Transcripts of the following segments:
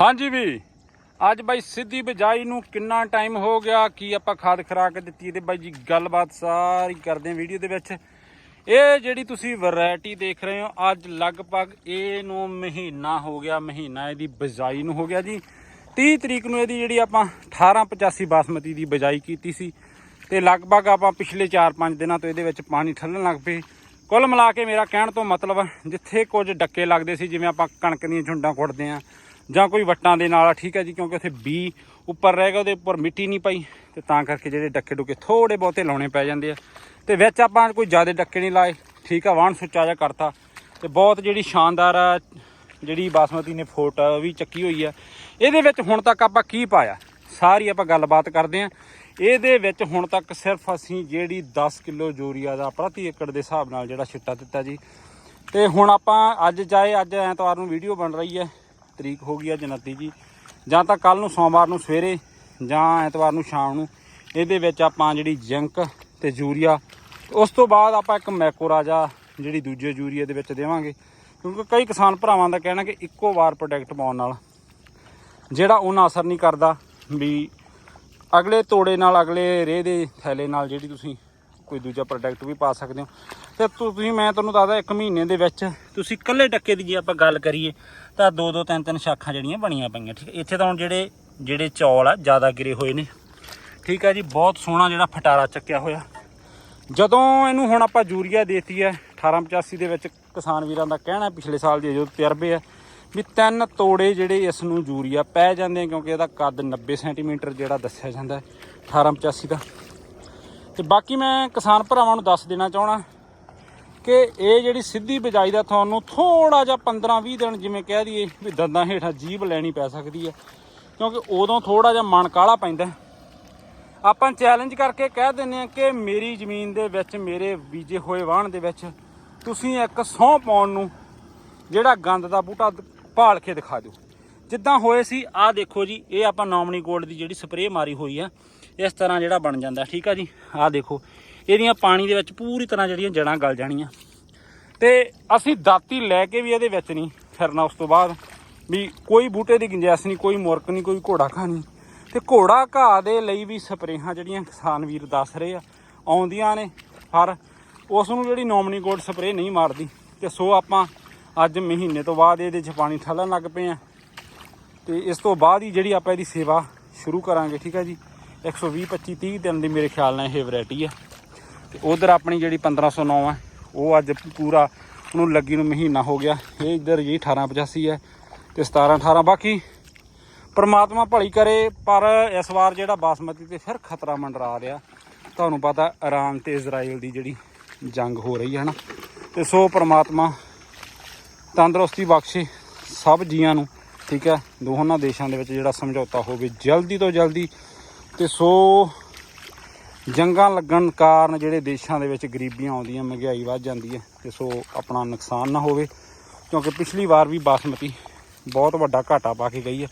ਹਾਂਜੀ ਵੀ, ਅੱਜ ਬਾਈ ਸਿੱਧੀ ਬਜਾਈ ਨੂੰ ਕਿੰਨਾ ਟਾਈਮ ਹੋ ਗਿਆ, ਕੀ ਆਪਾਂ ਖਾਦ ਖਰਾਕ ਦਿੱਤੀ ਤੇ ਬਾਈ ਜੀ ਗੱਲਬਾਤ ਸਾਰੀ ਕਰਦੇ ਹਾਂ ਵੀਡੀਓ ਦੇ ਵਿੱਚ। ਇਹ ਜਿਹੜੀ ਤੁਸੀਂ ਵੈਰਾਈਟੀ ਦੇਖ ਰਹੇ ਹੋ, ਅੱਜ ਲਗਭਗ ਇਹਨੂੰ ਮਹੀਨਾ ਹੋ ਗਿਆ, ਮਹੀਨਾ ਇਹਦੀ ਬਜਾਈ ਨੂੰ ਹੋ ਗਿਆ ਜੀ। 30 ਤਰੀਕ ਨੂੰ ਇਹਦੀ ਜਿਹੜੀ ਆਪਾਂ 1885 ਬਾਸਮਤੀ ਦੀ ਬਜਾਈ ਕੀਤੀ ਸੀ ਤੇ ਲਗਭਗ ਆਪਾਂ ਪਿਛਲੇ 4-5 ਦਿਨਾਂ ਤੋਂ ਇਹਦੇ ਵਿੱਚ ਪਾਣੀ ਠੱਲਣ ਲੱਗ ਪਏ। ਕੁੱਲ ਮਿਲਾ ਕੇ ਮੇਰਾ ਕਹਿਣ ਤੋਂ ਮਤਲਬ, ਜਿੱਥੇ ਕੁਝ ਡੱਕੇ ਲੱਗਦੇ ਸੀ, ਜਿਵੇਂ ਆਪਾਂ ਕਣਕ ਦੀਆਂ ਝੁੰਡਾਂ ਕੁੱਟਦੇ ਆ ਜਾਂ ਕੋਈ ਵੱਟਾਂ ਦੇ ਨਾਲ, ਠੀਕ ਹੈ ਜੀ, ਕਿਉਂਕਿ ਉੱਥੇ ਬੀ ਉੱਪਰ ਰਹਿ ਗਿਆ, ਉਹਦੇ ਉੱਪਰ ਮਿੱਟੀ ਨਹੀਂ ਪਈ, ਤੇ ਤਾਂ ਕਰਕੇ ਜਿਹੜੇ ਡੱਕੇ ਡੁੱਕੇ ਥੋੜੇ ਬਹੁਤੇ ਲਾਉਣੇ ਪੈ ਜਾਂਦੇ ਆ। ਤੇ ਵਿੱਚ ਆਪਾਂ ਕੋਈ ਜ਼ਿਆਦਾ ਡੱਕੇ ਨਹੀਂ ਲਾਏ, ਠੀਕ ਆ, ਵਾਹਣ ਸੁੱਚਾ ਜਿਹਾ ਕਰਤਾ। ਤੇ ਬਹੁਤ ਜਿਹੜੀ ਸ਼ਾਨਦਾਰ ਆ, ਜਿਹੜੀ ਬਾਸਮਤੀ ਨੇ ਫੋਟ ਵੀ ਚੱਕੀ ਹੋਈ ਆ। ਇਹਦੇ ਵਿੱਚ ਹੁਣ ਤੱਕ ਆਪਾਂ ਕੀ ਪਾਇਆ? ਸਾਰੀ ਆਪਾਂ ਗੱਲਬਾਤ ਕਰਦੇ ਆਂ। ਇਹਦੇ ਵਿੱਚ ਹੁਣ ਤੱਕ ਸਿਰਫ ਅਸੀਂ ਜਿਹੜੀ 10 ਕਿਲੋ ਯੂਰੀਆ ਦਾ ਪ੍ਰਤੀ ਏਕੜ ਦੇ ਹਿਸਾਬ ਨਾਲ ਜਿਹੜਾ ਛਿੱਟਾ ਦਿੱਤਾ ਜੀ। ਤੇ ਹੁਣ ਆਪਾਂ ਅੱਜ ਚਾਹੇ ਅੱਜ ਐਤਵਾਰ ਨੂੰ ਵੀਡੀਓ ਬਣ ਰਹੀ ਹੈ। ਤਰੀਕ ਹੋ ਗਈ ਅੱਜ 29 ਜੀ। ਜਾਂ ਤਾਂ ਕੱਲ ਨੂੰ, ਸੋਮਵਾਰ ਨੂੰ, ਸਵੇਰੇ, ਜਾਂ ਐਤਵਾਰ ਨੂੰ, ਸ਼ਾਮ ਨੂੰ। ਇਹਦੇ ਵਿੱਚ ਆਪਾਂ ਜਿਹੜੀ ਜਿੰਕ ਤੇ ਯੂਰੀਆ, ਉਸ ਤੋਂ ਬਾਅਦ ਆਪਾਂ ਇੱਕ ਮੈਕੋ ਰਾਜਾ ਜਿਹੜੀ ਦੂਜੇ ਯੂਰੀਆ ਦੇ ਵਿੱਚ ਦੇਵਾਂਗੇ। ਕਿਉਂਕਿ ਕਈ ਕਿਸਾਨ ਭਰਾਵਾਂ ਦਾ ਕਹਿਣਾ ਕਿ ਇੱਕੋ ਵਾਰ ਪ੍ਰੋਡਕਟ ਪਾਉਣ ਨਾਲ ਜਿਹੜਾ ਉਹਨਾਂ ਅਸਰ ਨਹੀਂ ਕਰਦਾ ਵੀ ਅਗਲੇ ਤੋੜੇ ਨਾਲ, ਅਗਲੇ ਰੇਹ ਦੇ ਥੈਲੇ ਨਾਲ ਜਿਹੜੀ ਤੁਸੀਂ ਕੋਈ ਦੂਜਾ ਪ੍ਰੋਡਕਟ ਵੀ ਪਾ ਸਕਦੇ ਹੋ। ਤੇ ਤੁਸੀਂ, ਮੈਂ ਤੁਹਾਨੂੰ ਦੱਸਦਾ, ਇੱਕ ਮਹੀਨੇ ਦੇ ਵਿੱਚ ਤੁਸੀਂ ਇਕੱਲੇ ਟੱਕੇ ਦੀ ਜੇ ਆਪਾਂ ਗੱਲ ਕਰੀਏ, ਤਾਂ ਦੋ ਦੋ, ਤਿੰਨ ਤਿੰਨ ਸ਼ਾਖਾਂ ਜਿਹੜੀਆਂ ਬਣੀਆਂ ਪਈਆਂ, ਠੀਕ ਹੈ? ਇੱਥੇ ਤਾਂ ਹੁਣ ਜਿਹੜੇ ਜਿਹੜੇ ਚੌਲ ਆ, ਜ਼ਿਆਦਾ ਗਿਰੇ ਹੋਏ ਨੇ। ਠੀਕ ਆ ਜੀ, ਬਹੁਤ ਸੋਹਣਾ ਜਿਹੜਾ ਫਟਾਰਾ ਚੱਕਿਆ ਹੋਇਆ। ਜਦੋਂ ਇਹਨੂੰ ਹੁਣ ਆਪਾਂ ਯੂਰੀਆ ਦੇਤੀ ਹੈ 1885 ਦੇ ਵਿੱਚ ਕਿਸਾਨ ਵੀਰਾਂ ਦਾ ਕਹਿਣਾ ਪਿਛਲੇ ਸਾਲ ਦੀ ਜੋ ਤਜਰਬੇ ਆ, ਵੀ ਤਿੰਨ ਤੋੜੇ ਜਿਹੜੇ ਇਸ ਨੂੰ ਯੂਰੀਆ ਪੈ ਜਾਂਦੇ ਕਿਉਂਕਿ ਇਹਦਾ ਕੱਦ 90 ਸੈਂਟੀਮੀਟਰ ਜਿਹੜਾ ਦੱਸਿਆ ਜਾਂਦਾ ਹੈ 1885 ਦਾ। ਤੇ ਬਾਕੀ ਮੈਂ ਕਿਸਾਨ ਭਰਾਵਾਂ ਨੂੰ ਦੱਸ ਦੇਣਾ ਚਾਹਣਾ ਕਿ ਇਹ ਜਿਹੜੀ ਸਿੱਧੀ ਬਿਜਾਈ ਦਾ ਤੁਹਾਨੂੰ ਥੋੜਾ ਜਿਹਾ 15-20 ਦਿਨ ਜਿਵੇਂ ਕਹਿ ਦਈਏ ਵੀ ਦੰਦਾਂ ਹੇਠਾਂ ਜੀਭ ਲੈਣੀ ਪੈ ਸਕਦੀ ਹੈ, ਕਿਉਂਕਿ ਉਦੋਂ ਥੋੜਾ ਜਿਹਾ ਮਨ ਕਾਲਾ ਪੈਂਦਾ ਆਪਾਂ ਚੈਲੰਜ ਕਰਕੇ ਕਹਿ ਦਿੰਦੇ ਆ ਕਿ ਮੇਰੀ ਜ਼ਮੀਨ ਦੇ ਵਿੱਚ, ਮੇਰੇ ਬੀਜੇ ਹੋਏ ਵਾਹਣ ਦੇ ਵਿੱਚ ਤੁਸੀਂ ਇੱਕ ਸਹੁੰ ਪਾਉਣ ਨੂੰ ਜਿਹੜਾ ਗੰਦ ਦਾ ਬੂਟਾ ਭਾਲ ਕੇ ਦਿਖਾ ਦਿਓ। ਜਿੱਦਾਂ ਹੋਏ ਸੀ, ਆਹ ਦੇਖੋ ਜੀ, ਇਹ ਆਪਾਂ ਨੋਮਨੀ ਗੋਲਡ ਦੀ ਜਿਹੜੀ ਸਪਰੇਅ ਮਾਰੀ ਹੋਈ ਆ, ਇਸ ਤਰ੍ਹਾਂ ਜਿਹੜਾ ਬਣ ਜਾਂਦਾ, ਠੀਕ ਆ ਜੀ? ਆਹ ਦੇਖੋ, ਇਹਦੀਆਂ ਪਾਣੀ ਦੇ ਵਿੱਚ ਪੂਰੀ ਤਰ੍ਹਾਂ ਜਿਹੜੀਆਂ ਜੜਾਂ ਗਲ ਜਾਣੀਆਂ। ਤੇ ਅਸੀਂ ਦਾਤੀ ਲੈ ਕੇ ਵੀ ਇਹਦੇ ਵਿੱਚ ਨਹੀਂ ਫਿਰਨਾ ਉਸ ਤੋਂ ਬਾਅਦ, ਵੀ ਕੋਈ ਬੂਟੇ ਦੀ ਗੁੰਜਾਇਸ਼ ਨਹੀਂ, ਕੋਈ ਮੁਰਕ ਨਹੀਂ, ਕੋਈ ਘੋੜਾ ਘਾਹ ਨਹੀਂ। ਤੇ ਘੋੜਾ ਘਾਹ ਦੇ ਲਈ ਵੀ ਸਪਰੇਹਾਂ ਜਿਹੜੀਆਂ ਕਿਸਾਨ ਵੀਰ ਦੱਸ ਰਹੇ ਆ, ਆਉਂਦੀਆਂ ਨੇ, ਪਰ ਉਸ ਨੂੰ ਜਿਹੜੀ ਨੋਮਨੀ ਗੋਲਡ ਸਪਰੇਅ ਨਹੀਂ ਮਾਰਦੀ, ਤੇ ਸੋ ਆਪਾਂ ਅੱਜ ਮਹੀਨੇ ਤੋਂ ਬਾਅਦ ਇਹਦੇ 'ਚ ਪਾਣੀ ਠੱਲਣ ਲੱਗ ਪਏ ਆ। ਤੇ ਇਸ ਤੋਂ ਬਾਅਦ ਹੀ ਜਿਹੜੀ ਆਪਾਂ ਇਹਦੀ ਸੇਵਾ ਸ਼ੁਰੂ ਕਰਾਂਗੇ, ਠੀਕ ਹੈ ਜੀ? 120 25 30 ਦਿਨ ਦੀ ਮੇਰੇ ਖਿਆਲ ਨਾਲ ਇਹ ਵੈਰਾਈਟੀ ਹੈ ਤੇ ਉਧਰ ਆਪਣੀ ਜਿਹੜੀ 1509 ਹੈ ਉਹ ਅੱਜ ਪੂਰਾ ਉਹਨੂੰ ਲੱਗੀ ਨੂੰ ਮਹੀਨਾ ਹੋ ਗਿਆ। ਇਹ ਇੱਧਰ ਜੀ 1885 ਹੈ ਤੇ 17 18 ਬਾਕੀ ਪਰਮਾਤਮਾ ਭਲੀ ਕਰੇ, ਪਰ ਇਸ ਵਾਰ ਜਿਹੜਾ ਬਾਸਮਤੀ ਤੇ ਫਿਰ ਖਤਰਾ ਮੰਡਰਾ ਰਿਹਾ, ਤੁਹਾਨੂੰ ਪਤਾ ਇਰਾਨ ਤੇ ਇਜ਼ਰਾਈਲ ਦੀ ਜਿਹੜੀ ਜੰਗ ਹੋ ਰਹੀ ਹੈ ਨਾ ਤੇ ਸੋ ਪਰਮਾਤਮਾ ਤੰਦਰੁਸਤੀ ਬਖਸ਼ੇ ਸਭ ਜੀਆਂ ਨੂੰ। ਠੀਕ ਹੈ, ਦੋਹਾਂ ਦੇਸ਼ਾਂ ਦੇ ਵਿੱਚ ਜਿਹੜਾ ਸਮਝੌਤਾ ਹੋਵੇ ਜਲਦੀ ਤੋਂ ਜਲਦੀ। ਤੇ ਸੋ ਜੰਗਾਂ ਲੱਗਣ ਕਾਰਨ ਜਿਹੜੇ ਦੇਸ਼ਾਂ ਦੇ ਵਿੱਚ ਗਰੀਬੀਆਂ ਆਉਂਦੀਆਂ, ਮਹਿੰਗਾਈ ਵੱਧ ਜਾਂਦੀ ਹੈ, ਤੇ ਸੋ ਆਪਣਾ ਨੁਕਸਾਨ ਨਾ ਹੋਵੇ, ਕਿਉਂਕਿ ਪਿਛਲੀ ਵਾਰ ਵੀ ਬਾਸਮਤੀ ਬਹੁਤ ਵੱਡਾ ਘਾਟਾ ਪਾ ਕੇ ਗਈ ਹੈ।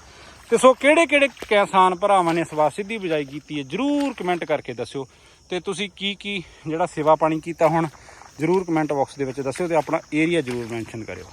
ਤੇ ਸੋ ਕਿਹੜੇ ਕਿਹੜੇ ਕਿਸਾਨ ਭਰਾਵਾਂ ਨੇ ਇਸ ਵਾਰ ਸਿੱਧੀ ਬਿਜਾਈ ਕੀਤੀ ਹੈ, ਜਰੂਰ ਕਮੈਂਟ ਕਰਕੇ ਦੱਸਿਓ। ਤੇ ਤੁਸੀਂ ਕੀ ਕੀ ਜਿਹੜਾ ਸੇਵਾ ਪਾਣੀ ਕੀਤਾ ਹੁਣ, ਜਰੂਰ ਕਮੈਂਟ ਬਾਕਸ ਦੇ ਵਿੱਚ ਦੱਸਿਓ ਤੇ ਆਪਣਾ ਏਰੀਆ ਜਰੂਰ ਮੈਂਸ਼ਨ ਕਰਿਓ।